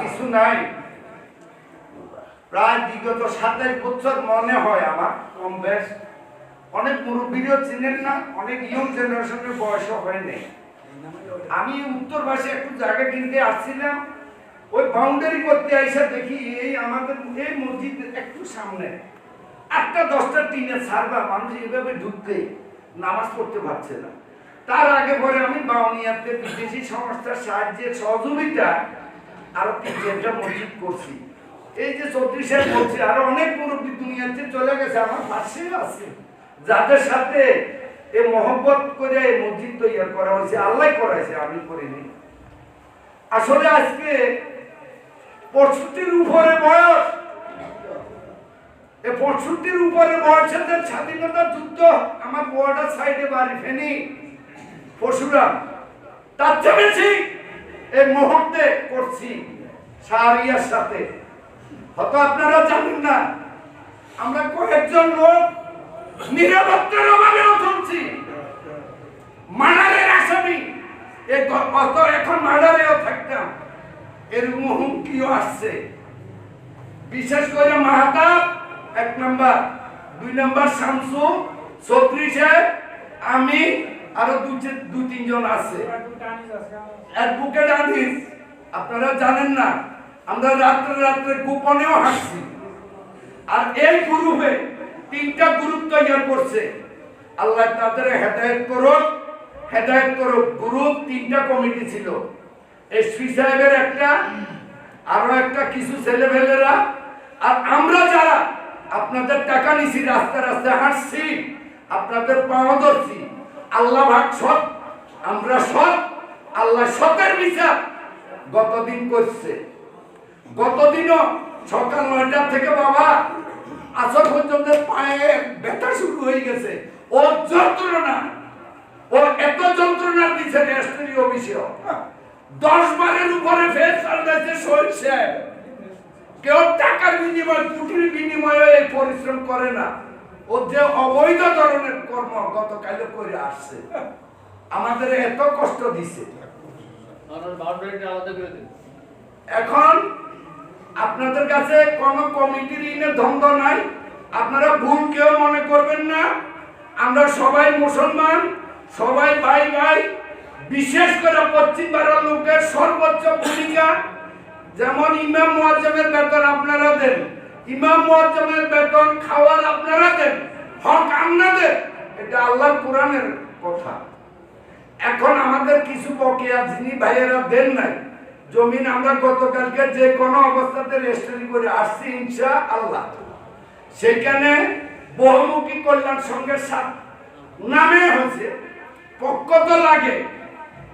কিছু নাই প্রায় বিগত সাতাইশ বছর মনে হয় আমার কম বেশ অনেক মুরব্বীরও চিনেন না অনেক ইয়ং জেনারেশনের বয়সও হয় নাই আমি উত্তরবাসী একটু জায়গা কিনতে আসছিলাম ওই বাউন্ডারি করতে আইসা দেখি এই আমাদের এই মসজিদ একটু সামনে। আটটা দশটা টিনের সারবা মানুষ এভাবে ঢুকতে নামাজ পড়তে পারছে না। তার আগে পরে আমি বাউনিয়াতে বিদেশি সংস্থার সাহায্যে সহযোগিতা আরও তিন মসজিদ করছি। এই যে চৌত্রিশের বলছি, আরও অনেক মুরব্বী দুনিয়াতে চলে গেছে, আমার পাশে আছে। যাদের সাথে এই মহব্বত করে এই মসজিদ তৈরি করা হয়েছে, আল্লাহ করাইছে আমি করিনি। আসলে আজকে পঁয়ষট্টির উপরে বয়স। এই পঁয়ষট্টির উপরে বয়সের স্বাধীনতা যুদ্ধ, আমার বর্ডার সাইডে বাড়ি ফেনি। পরশুরাম তার চেয়ে বেশি এই মুহূর্তে করছি সারিয়ার সাথে। হয়তো আপনারা জানেন না, আমরা কয়েকজন লোক নিরাপত্তার অভাবেও চলছি। মার্ডারের আসামি। এ এখন মার্ডারেও থাকতাম। এরকম হুমকিও আসছে? বিশেষ করে মাহাতাব, এক নাম্বার। দুই নাম্বার শামসু ছত্রিশে আমি, আরও দু তিনজন আছে। অ্যাডভোকেট আনিস, আপনারা জানেন না, আমরা রাত্রে রাত্রে গোপনেও হাসছি। আর এই গ্রুপে তিনটা গ্রুপ তৈরি করছে। আল্লাহ তাদের হেদায়ত করুক হেদায়ত করুক। গ্রুপ তিনটা কমিটি ছিল। এসপি সাহেবের একটা, আরও একটা কিছু ছেলেমেয়েরা। আর আমরা যারা আপনাদের টাকা নিছি, রাস্তা রাস্তায় হাঁটছি, আপনাদের পাওয়া ধরছি, আল্লাহ ভাগ সৎ, আমরা সৎ, আল্লাহ সতের বিচার গতদিন করছে। গতদিনও সকাল নয়টা থেকে বাবা, আসর পর্যন্ত পায়ে ব্যথা শুরু হয়ে গেছে। ও যন্ত্রণা ও এত যন্ত্রণা দিচ্ছে রেস্ট্রি অফিসে দশ বারের উপরে ফেস চালাচ্ছে শরীর সাহেব কেউ টাকার বিনিময় কুটির বিনিময়ে এই পরিশ্রম করে না। ও যে অবৈধ ধরনের কর্ম গতকালে করে আসছে। আমাদের এত কষ্ট দিছে। এখন আপনাদের কাছে কোন কমিটির ঋণের দ্বন্দ্ব নাই। আপনারা ভুল কেউ মনে করবেন না। আমরা সবাই মুসলমান সবাই ভাই ভাই বিশেষ করে পশ্চিম বাংলার লোকের সর্বোচ্চ ভূমিকা, যেমন ইমাম মুয়াজ্জমের বেতন আপনারা দেন, ইমাম মুয়াজ্জমের বেতন খাওয়ার আপনারা দেন, হক আপনাদের, এটা আল্লাহ কোরআনের কথা। এখন আমাদের কিছু বকেয়া যিনি ভাইয়েরা দেন নাই, জমিন আমরা গতকালকে যে কোনো অবস্থাতে রেজিস্ট্রি করে আসছি ইনশা আল্লাহ সেখানে বহুমুখী কল্যাণ সংঘের সাথে নামে হয়েছে, পক্ষ তো লাগে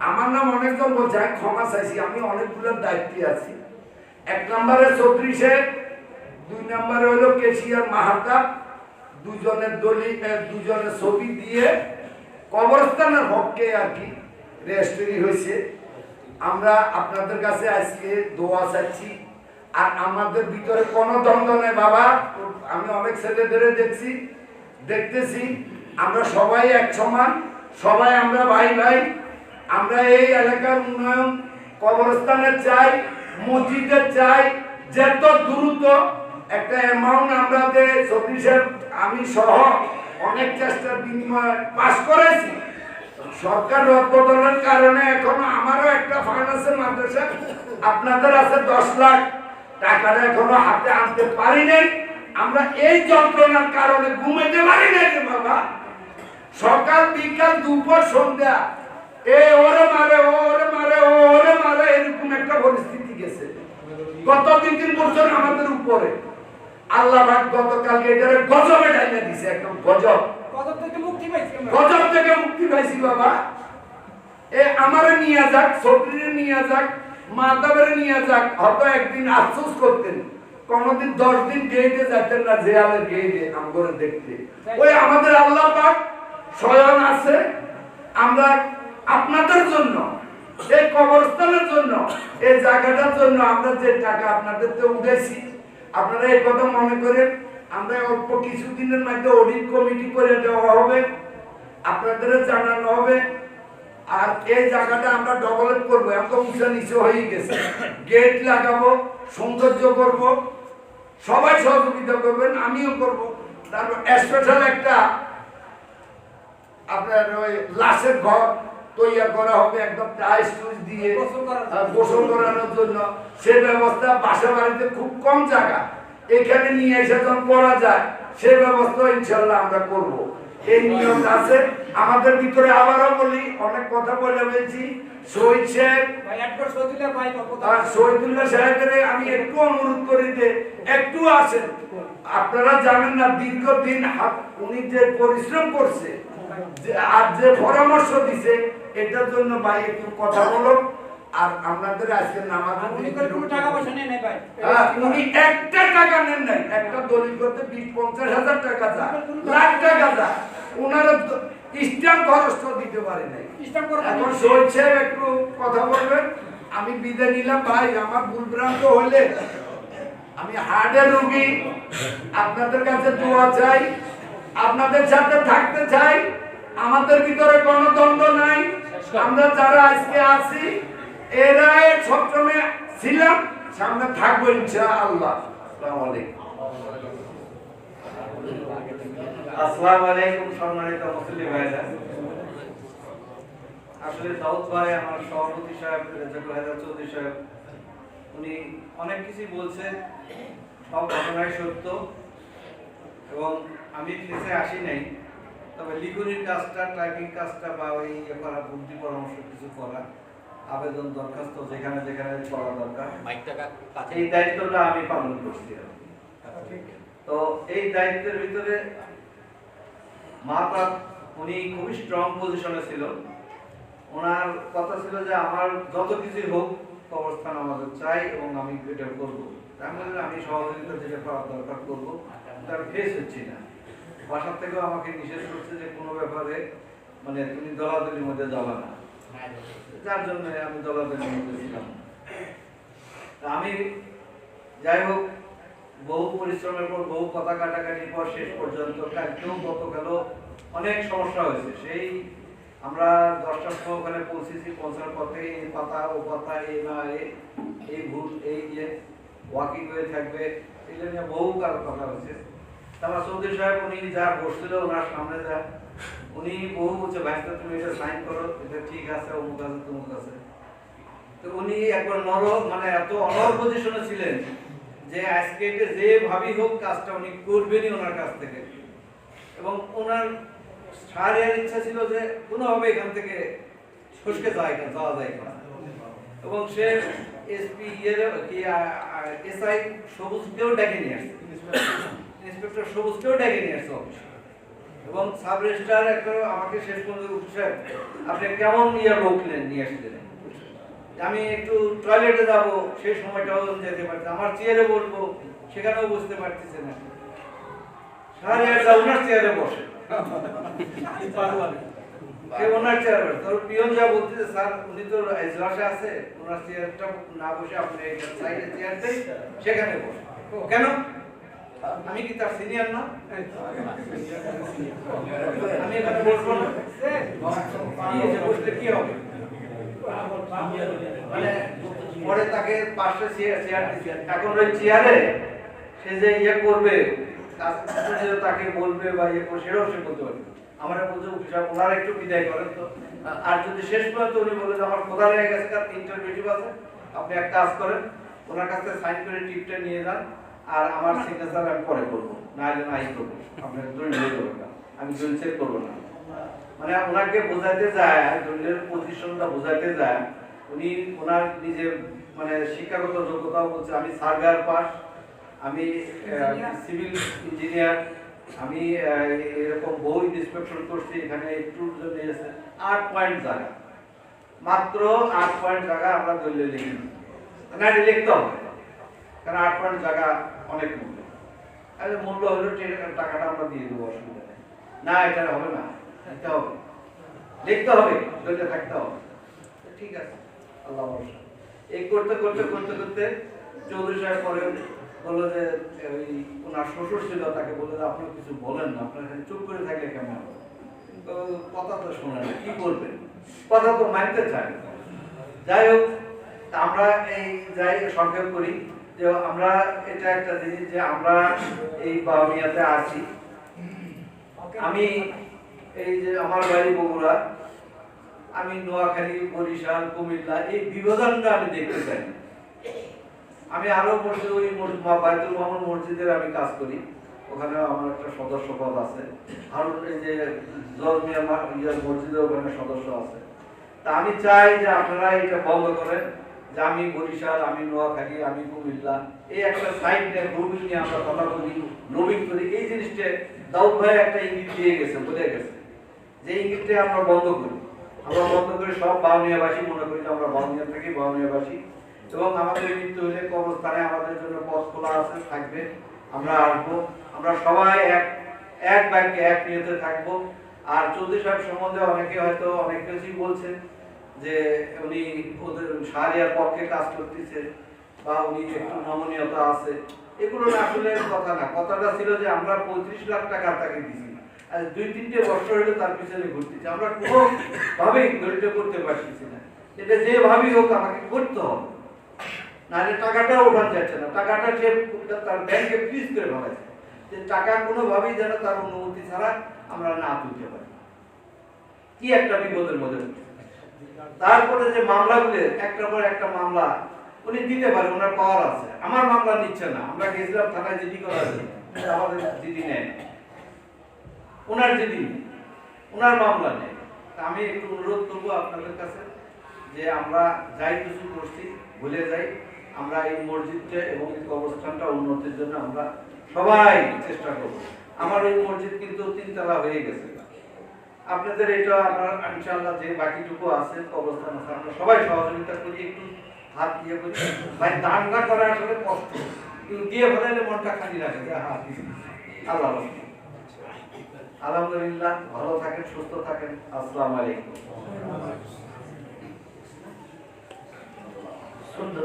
আমার নাম অনেকজন বলছে আমি ক্ষমা চাইছি, আমি অনেকগুলো দায়িত্বে আছি। এক নম্বরে চৌত্রিশে, দুই নম্বরে হলো কেশিয়ার মাহাতা, দুজনের দলি দুজনের ছবি দিয়ে কবরস্থানের হককে আর কি রেজিস্ট্রি হয়েছে। আমরা আপনাদের কাছে আজকে দোয়া চাচ্ছি। আর আমাদের ভিতরে কোনো দ্বন্দ্ব নেই, বাবা। আমি অনেক ছেলেদের দেখছি, দেখতেছি। আমরা সবাই এক সমান, সবাই আমরা ভাই ভাই আমরা এই এলাকার উন্নয়ন কবরস্থানে চাই মসজিদের চাই, যত দ্রুত একটা অ্যামাউন্ট আমরা যে সতীশের আমি সহ অনেক চেষ্টার বিনিময়ে পাশ করেছি। সরকার রদবদলের কারণে এখন আমারও একটা ফাইন্যান্সের মাদ্রাসা। আপনাদের আছে দশ লাখ টাকাটা এখনও হাতে আনতে পারি নাই। আমরা এই যন্ত্রণার কারণে ঘুমাইতে পারি নাই বাবা। সকাল, বিকাল, দুপুর, সন্ধ্যা এ ওরে মারে ওরে মারে ওরে মারে এরকম একটা পরিস্থিতি গেছে। গত দুই তিন বছর আমাদের উপরে। আল্লাহ পাক গতকালকে এটারে গজবে ডাইনা দিছে একদম গজব। কত থেকে মুক্তি পাইছি গজব থেকে মুক্তি পাইছি বাবা। এ আমারে নিয়ে যাক সবরিরে নিয়ে যাক মাতাবেরে নিয়ে যাক হয়তো একদিন আফসোস করতেন। কোনদিন দশ দিন গেইটে যেতেন না জেয়ালের গেইটে আমগরে দেখতে। ওই আমাদের আল্লাহ পাক স্বয়ং আছে। আমরা আপনাদের জন্য, এই কবরস্থানের জন্য, এই জায়গাটার জন্য আমরা যে টাকা আপনাদের তো উঠেছি আপনারা এই কথা মনে করেন, আমরা অল্প কিছুদিনের মধ্যে অডিট কমিটি করে দেওয়া হবে, আপনাদের জানানো হবে, আর এই জায়গাটা আমরা ডেভেলপ করব, এত উঁচা নিচে হয়ে গেছে। গেট লাগাবো, সৌন্দর্য করব, সবাই সহযোগিতা করবেন, আমিও করব। তারপর স্পেশাল একটা আপনার ওই লাশের ঘর তৈরি করা হবে একদম টাইস টুইস দিয়ে গোসল করানোর জন্য। সে ব্যবস্থা বাসা বাড়িতে খুব কম জায়গা। এখানে নিয়ে এসে যখন করা যায় সে ব্যবস্থা ইনশাল্লাহ আমরা করব। এই নিয়ম আছে। আমাদের ভিতরে আবারও বলি অনেক কথা বলে শহীদ সাহেব আর শহীদুল্লাহ সাহেবের আমি একটু অনুরোধ করি যে একটু আসেন। আপনারা জানেন না দীর্ঘদিন উনি যে পরিশ্রম করছে যে আর যে পরামর্শ দিছে এটার জন্য ভাই একটু কথা বলো। আর আপনাদের আজকে নামাজ টাকা পয়সা নেই ভাই। হ্যাঁ, উনি একটা টাকা নেন নাই। একটা দলিল করতে বিশ পঞ্চাশ হাজার টাকা যা। লাখ টাকা যা। ওনারা স্ট্যাম্প খরচটা দিতে পারে নাই। এখন শহীদ সাহেব একটু কথা বলবেন। আমি বিদায় নিলাম ভাই আমার ভুলভ্রান্ত হলে আমি হার্টের রোগী। আপনাদের কাছে দোয়া চাই। আপনাদের সাথে থাকতে চাই। আমাদের ভিতরে কোনো দ্বন্দ্ব নাই। আমরা যারা আজকে আছি, এরা সবসময় ছিলাম, সামনে থাকব ইনশাআল্লাহ। আসসালামু আলাইকুম। সম্মানিত মুসলিম ভাইরা আসলে দাউদ ভাই আমার সভাপতি সাহেব চৌধুরী সাহেব, উনি অনেক কিছুই বলছেন, সব ঘটনাই সত্য। এবং আমি নিচে আসি নাই। তবে লিখনির কাজটা টাইপিং কাজটা বা ওই ইয়ে করা বুদ্ধি পরামর্শ কিছু করা আবেদন দরখাস্ত যেখানে যেখানে করা দরকার। এই দায়িত্বটা আমি পালন করছি তো এই দায়িত্বের ভিতরে মাতা উনি খুবই স্ট্রং পজিশনে ছিল। ওনার কথা ছিল যে আমার যত কিছু হোক অবস্থান আমাদের চাই এবং আমি এটা করব। তার মধ্যে আমি সহযোগিতা যেটা করার দরকার করব তার ফেস হচ্ছি না। বাসার থেকেও আমাকে নিষেধ করছে যে কোনো ব্যাপারে মানে তুমি দলাদলির মধ্যে যাবা না। যার জন্য আমি দলাদলির মধ্যে ছিলাম। আমি যাই হোক, বহু পরিশ্রমের পর, বহু কথা কাটাকাটির পর শেষ পর্যন্ত কালকেও গতকালও অনেক সমস্যা হয়েছে। সেই আমরা দশটার সময় ওখানে পৌঁছেছি, পৌঁছার পথে এই পাতা ও পাতা এই না, এ, এই ভুল এই যে ওয়াকিং হয়ে থাকবে, এগুলো নিয়ে বহু কারও কথা হয়েছে। তারপর চৌধুরী সাহেব, উনি যা বসছিল ওনার সামনে যা, উনি বহু বলছে ভাইস্তা তুমি এটা সাইন করো, এটা ঠিক আছে, অমুক আছে, তমুক আছে। তো উনি একবার নর মানে এত অনর পজিশনে ছিলেন যে আজকে এটা যে ভাবি হোক কাজটা উনি করবেনই ওনার কাছ থেকে। এবং ওনার সারের ইচ্ছা ছিল যে কোনোভাবে এখান থেকে সসকে যায় যাওয়া যায় না এবং সে এসপি ইয়ের কি এসআই সবুজকেও ডেকে নিয়ে আসছে ইন্সপেক্টর সবুজকেও ডেকে নিয়ে আসছে অফিসে এবং সাব রেজিস্ট্রার একটা আমাকে শেষ পর্যন্ত উঠছে আপনি কেমন ইয়ে লোক নেন- নিয়ে আসছিলেন আমি একটু টয়লেটে যাব, সেই সময়টাও যেতে পারছি আমার চেয়ারে বসবো, সেখানেও বসতে পারতেছে না। সাড়ে আটটা ওনার স্যার চেয়ার সেখানে বসে। কেন? আমি কি তার সিনিয়র না? আমি এখানে বসবো না। বসলে কি হবে? মানে পরে তাকে পাশে চেয়ার দিচ্ছে এখন ওই চেয়ারে সে যে ইয়ে করবে তাকে বলবে বা ইয়ে করবে সেটাও সে বলতে পারবে আমরা বলতে ওনারা একটু বিদায় করেন তো। আর যদি শেষ পর্যন্ত উনি বলে যে আমার কোথা লেগে গেছে তার ইন্টারভিউ আছে আপনি এক কাজ করেন ওনার কাছ সাইন করে টিপটা নিয়ে যান। আর আমার সিগনেচার আমি পরে করব। নাই করব। দলিল আমি দলিল করব না। মানে ওনাকে বোঝাতে যায় দলিলের বোঝাতে যায়। উনি ওনার নিজের মানে শিক্ষাগত যোগ্যতাও বলছে, আমি সার্ভেয়ার পাস, আমি সিভিল ইঞ্জিনিয়ার, আমি এরকম বই ইন্সপেকশন করছি, এখানে একটু জন্য এসে আট পয়েন্ট জায়গা। মাত্র আট পয়েন্ট জায়গা আমরা দলীয় লিখি। না লিখতে হবে। কারণ আট পয়েন্ট জায়গা অনেক মূল্য। আরে মূল্য হলো টাকাটা আমরা দিয়ে দেবো, অসুবিধা নেই। না, এটা হবে না, দিতে হবে। লিখতে হবে দলীয় থাকতে হবে। ঠিক আছে, আল্লাহ এই করতে করতে করতে করতে চৌধুরী সাহেব পরে বলল যে, ওই ওনার শ্বশুর ছিল, তাকে বলল যে, আপনি কিছু বলেন না, আপনার চুপ করে থাকলে কেমন হবে? কথা তো শোনে না কি করবেন কথা তো মানতে চায়। যাই হোক আমরা এই যাই, সংক্ষেপ করি। যে আমরা এটা একটা জিনিস যে আমরা এই বাউনিয়াতে আছি। আমি এই যে আমার বাড়ি বগুড়া আমি নোয়াখালী বরিশাল কুমিল্লা এই বিভাজনটা আমি দেখতে চাই। আমি আরও মসজিদ ওই বায়তুল মামুন মসজিদের আমি কাজ করি। ওখানে আমার একটা সদস্য পদ আছে। আর এই যে জলমিয়া মসজিদের ওখানে সদস্য আছে। তা আমি চাই যে আপনারা এটা বন্ধ করেন। যে আমি বরিশাল, আমি নোয়াখালী, আমি কুমিল্লা, এই একটা সাইড গ্রুপিং নিয়ে আমরা কথা বলি লবিং করি এই জিনিসটা দাউদ ভাই একটা ইঙ্গিত দিয়ে গেছে বলে গেছে। যে ইঙ্গিতটা আমরা বন্ধ করি। আমরা বন্ধ করে সব বাউনিয়াবাসী মনে করি যে আমরা বাউনিয়া থাকি বাউনিয়াবাসী। এবং আমাদের মৃত্যু হলে কবরস্থানে আমাদের জন্য পথ খোলা আছে, থাকবে। আমরা আসব। আমরা সবাই এক এক বাক্যে এক নিয়তে থাকব। আর চৌধুরী সাহেব সম্বন্ধে অনেকে হয়তো অনেক কিছুই বলছে যে উনি ওদের সারিয়ার পক্ষে কাজ করতেছে বা উনি একটু নমনীয়তা আছে, এগুলো আসলে কথা না। কথাটা ছিল যে আমরা পঁয়ত্রিশ লাখ টাকা তাকে দিছি। আর দুই তিনটে বছর হলে তার পিছনে ঘুরতেছি। আমরা কোনো ভাবেই ধৈর্য করতে পারতেছি না। এটা যেভাবেই হোক আমাকে করতে হবে। না নাহলে টাকাটা ওঠান যাচ্ছে না। টাকাটা সে তার ব্যাংকে ফ্রিজ করে ফেলাইছে। যে টাকা কোনোভাবেই যেন তার অনুমতি ছাড়া আমরা না তুলতে পারি। কি একটা বিপদের মধ্যে। তারপরে যে মামলাগুলো একটার পর একটা মামলা, উনি দিতে পারে, ওনার পাওয়ার আছে। আমার মামলা নিচ্ছে না, আমরা গেছিলাম থানায় জিডি করা আমাদের জিডি নেয়। ওনার জিডি ওনার মামলা নেই। আমি একটু অনুরোধ করব আপনাদের কাছে যে আমরা যাই কিছু করছি, ভুলে যাই। আমরা এই মসজিদটা এবং এই কবরস্থানটা উন্নতির জন্য আমরা সবাই চেষ্টা করব। আমার এই মসজিদ কিন্তু তিনতলা হয়ে গেছে। আপনাদের এটা আমরা ইনশাআল্লাহ যে বাকিটুকু আছে কবরস্থান আছে, আমরা সবাই সহযোগিতা করি, একটু হাত দিয়ে করি ভাই দানটা করা আসলে কষ্ট। কিন্তু দিয়ে ফেলাইলে মনটা খালি রাখে যে হাত আল্লাহ আলহামদুলিল্লাহ, ভালো থাকেন, সুস্থ থাকেন। আসসালামু আলাইকুম। সুন্দর